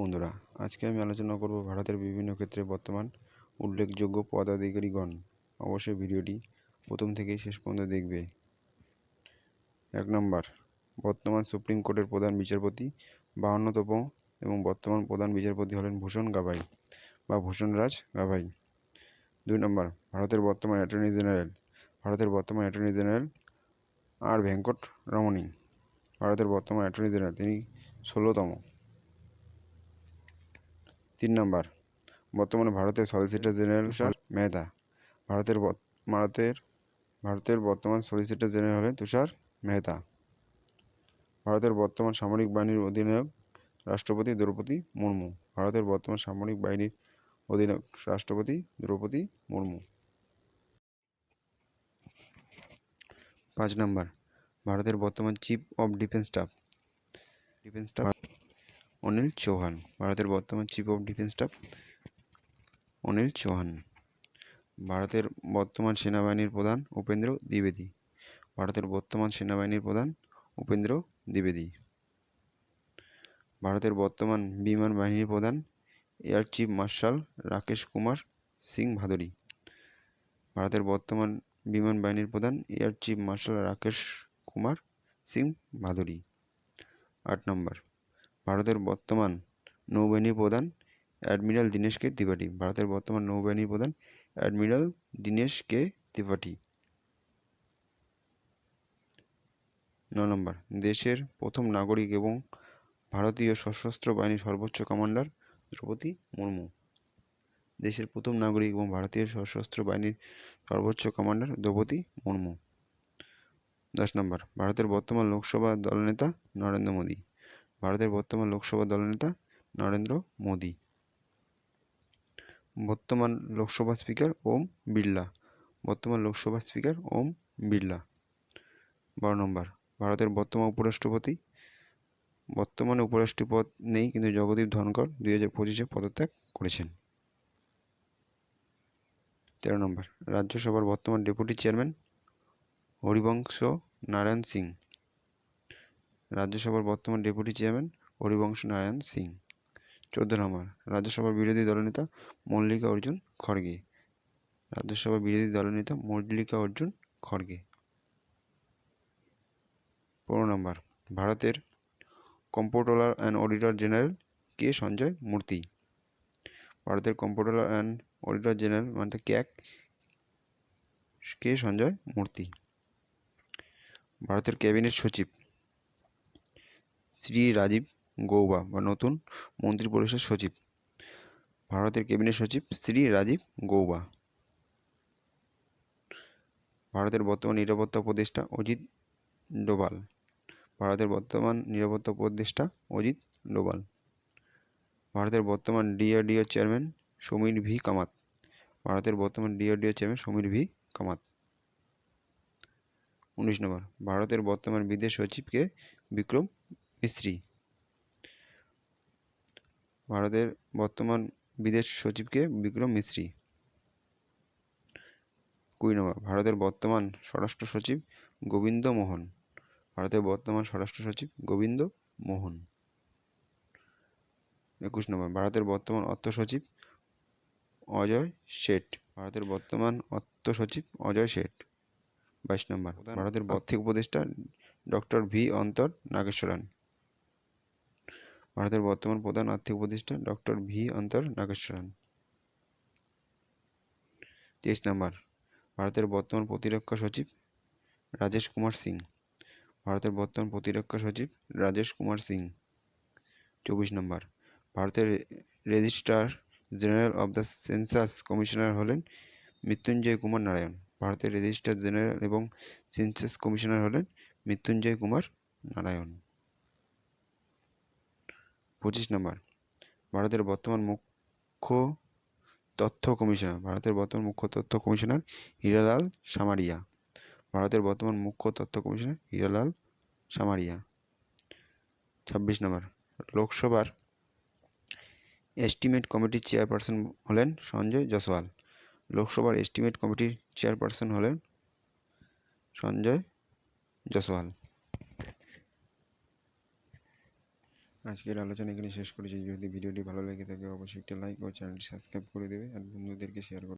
বন্ধুরা, আজকে আমি আলোচনা করব ভারতের বিভিন্ন ক্ষেত্রে বর্তমান উল্লেখযোগ্য পদাধিকারীগণ। অবশ্যই ভিডিওটি প্রথম থেকেই শেষ পর্যন্ত দেখবে। এক নম্বর, বর্তমান সুপ্রিম কোর্টের প্রধান বিচারপতি বাহান্নতম এবং বর্তমান প্রধান বিচারপতি হলেন ভূষণ গাভাই বা ভূষণ রাজ গাভাই। দুই নম্বর, ভারতের বর্তমান অ্যাটর্নি জেনারেল, ভারতের বর্তমান অ্যাটর্নি জেনারেল আর ভেঙ্কট রমণী। ভারতের বর্তমান অ্যাটর্নি জেনারেল, তিনি ষোলোতম। তিন নম্বর। বর্তমানে ভারতের সলিসিটর জেনারেল তুষার মেহতা ভারতের ভারতের ভারতের বর্তমান সলিসিটর জেনারেল হলেন তুষার মেহতা ভারতের বর্তমান সামরিক বাহিনীর অধিনায়ক রাষ্ট্রপতি দ্রৌপদী মুর্মু। ভারতের বর্তমান সামরিক বাহিনীর অধিনায়ক রাষ্ট্রপতি দ্রৌপদী মুর্মু। পাঁচ নম্বর। ভারতের বর্তমান chief of defence staff defence staff Anil Chauhan, ভারতের বর্তমান chief of defence staff Anil Chauhan, ভারতের বর্তমান সেনাবাহিনীর প্রধান উপেন্দ্র দ্বিবেদী, ভারতের বর্তমান সেনাবাহিনীর প্রধান উপেন্দ্র দ্বিবেদী, ভারতের বর্তমান বিমান বাহিনীর প্রধান air chief marshal Rakesh Kumar Singh Bhadauria, ভারতের বর্তমান বিমান বাহিনীর প্রধান air chief marshal Rakesh Kumar Singh Bhadauria. আট নম্বর ভারতের বর্তমান নৌবাহিনী প্রধান অ্যাডমিরাল দীনেশ কে ত্রিপাঠী। ভারতের বর্তমান নৌবাহিনী প্রধান অ্যাডমিরাল দীনেশ কে ত্রিপাঠী। ন নম্বর, দেশের প্রথম নাগরিক এবং ভারতীয় সশস্ত্র বাহিনীর সর্বোচ্চ কমান্ডার দ্রৌপদী মুর্মু। দেশের প্রথম নাগরিক এবং ভারতীয় সশস্ত্র বাহিনীর সর্বোচ্চ কমান্ডার দ্রৌপদী মুর্মু। দশ নম্বর, ভারতের বর্তমান লোকসভা দলনেতা নরেন্দ্র মোদী। ভারতের বর্তমান লোকসভা দলনেতা নরেন্দ্র মোদী। বর্তমান লোকসভা স্পিকার ওম বিড়লা। বর্তমান লোকসভা স্পিকার ওম বিড়লা। বারো নম্বর, ভারতের বর্তমান উপরাষ্ট্রপতি। বর্তমানে উপরাষ্ট্রপতি পদ নেই, কিন্তু জগদীপ ধনকর দুই হাজার পঁচিশে পদত্যাগ করেছেন। তেরো নম্বর, রাজ্যসভার বর্তমান ডেপুটি চেয়ারম্যান হরিবংশ নারায়ণ সিং। রাজ্যসভার বর্তমান ডেপুটি চেয়ারম্যান হরিবংশ নারায়ণ সিং। চোদ্দ নম্বর, রাজ্যসভার বিরোধী দলনেতা মল্লিকা অর্জুন খড়গে। রাজ্যসভার বিরোধী দলনেতা মল্লিকা অর্জুন খড়গে। পনেরো নম্বর, ভারতের comptroller and auditor general K Sanjay Murthy. ভারতের কম্পোট্রোলার অ্যান্ড অডিটর জেনারেল মানে ক্যাক কে সঞ্জয় মূর্তি। ভারতের ক্যাবিনেট সচিব শ্রী রাজীব গৌবা বা নতুন মন্ত্রী পরিষদ সচিব, ভারতের ক্যাবিনেট সচিব শ্রী রাজীব গৌবা। ভারতের বর্তমান নিরাপত্তা উপদেষ্টা অজিত ডোভাল। ভারতের বর্তমান নিরাপত্তা উপদেষ্টা অজিত ডোভাল। ভারতের বর্তমান DRDO chairman Samir V Kamat. ভারতের বর্তমান DRDO chairman Samir V Kamat. উনিশ নম্বর, ভারতের বর্তমান বিদেশ সচিবকে বিক্রম মিস্ত্রি ভারতের বর্তমান বিদেশ সচিবকে বিক্রম মিস্ত্রি। কুড়ি নম্বর ভারতের বর্তমান স্বরাষ্ট্র সচিব গোবিন্দ মোহন। ভারতের বর্তমান স্বরাষ্ট্র সচিব গোবিন্দ মোহন। একুশ নম্বর ভারতের বর্তমান অর্থ সচিব অজয় শেঠ। ভারতের বর্তমান অর্থ সচিব অজয় শেঠ। বাইশ নম্বর ভারতের আর্থিক উপদেষ্টা ডক্টর ভি অন্তর নাগেশ্বরন। ভারতের বর্তমান প্রধান আর্থিক উপদেষ্টা ডক্টর ভি. অন্তর নাগেশ্বরন। তেইশ নম্বর, ভারতের বর্তমান প্রতিরক্ষা সচিব রাজেশ কুমার সিং। ভারতের বর্তমান প্রতিরক্ষা সচিব রাজেশ কুমার সিং। চব্বিশ নম্বর, ভারতের registrar general of the census commissioner হলেন মৃত্যুঞ্জয় কুমার নারায়ণ। ভারতের রেজিস্ট্রার জেনারেল এবং সেন্সাস কমিশনার হলেন মৃত্যুঞ্জয় কুমার নারায়ণ। পঁচিশ নম্বর। ভারতের বর্তমান মুখ্য তথ্য কমিশনার। ভারতের বর্তমান মুখ্য তথ্য কমিশনার হীরালাল সামারিয়া। ভারতের বর্তমান মুখ্য তথ্য কমিশনার হীরালাল সামারিয়া। ছাব্বিশ নম্বর। লোকসভার এস্টিমেট কমিটির চেয়ারপারসন হলেন সঞ্জয় জসওয়াল। লোকসভার এস্টিমেট কমিটির চেয়ারপারসন হলেন সঞ্জয় জসওয়াল। আজকের আলোচনা এখানে শেষ করেছি। যদি ভিডিওটি ভালো লেগে থাকে, অবশ্যই একটা লাইক ও চ্যানেলটি সাবস্ক্রাইব করে দেবে আর বন্ধুদেরকে শেয়ার করে।